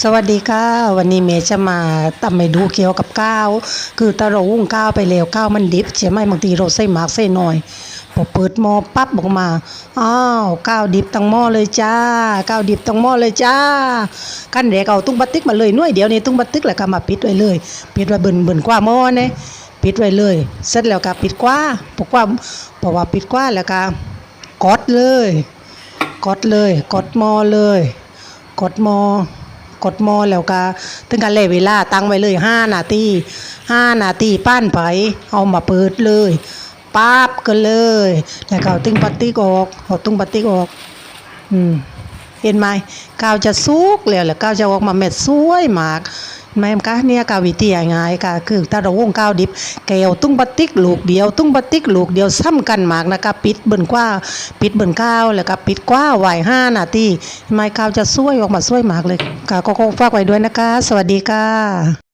สวัสดีค่ะ วันนี้เมย์จะมาทำให้ดูเกี่ยวกับข้าว คือถ้าเราหุงข้าวไปแล้วข้าวมันดิบใช่ไหมบางทีเราใส่หมากใส่หน่อยพอเปิดหม้อปั๊บออกมาอ้าวข้าวดิบตั้งหม้อเลยจ้าข้าวดิบตั้งหม้อเลยจ้าขั้นแรกเอาตุ้งบัตติกมาเลยน่วยเดี๋ยวนี่ตุ้งบัตติกแล้วก็มาปิดไว้เลยปิดไว้เบิ่นเบิ่นกว่าหม้อเนี่ยปิดไว้เลย เสร็จแล้วก็ปิดกว่าเพราะว่าเพราะว่าปิดกว่าแล้วก็กดเลยกดเลยกดหม้อเลยกดหม้อ กดหม้อแล้วก็ถึงกันเลยเวลาตั้งไว้เลยห้านาทีห้านาทีป้านไปเอามาเปิดเลยปั๊บกันเลยแล้วก็เอาตึงปาติกออกเอาตึงปาติกออก อืมเห็นไหมกาวจะสุกแล้วแล้วกาวจะออกมาเม็ดสวยมาก เห็นไหมคะเนี่ยกาวิธีง่ายๆค่ะคือถ้าเราวงกาวดิบเกวตุ้งปาติกลูกเดียว ตุ้งปาติกลูกเดียวซ้ำกันมากนะคะปิดเบิ่นกว้า ปิดเบิ่นก้าวแล้วก็ปิดกว้าไหวห้านาทีไม่กาวจะสวยออกมาสวยมากเลยค่ะก็คงฝากไว้ด้วยนะคะ สวัสดีค่ะ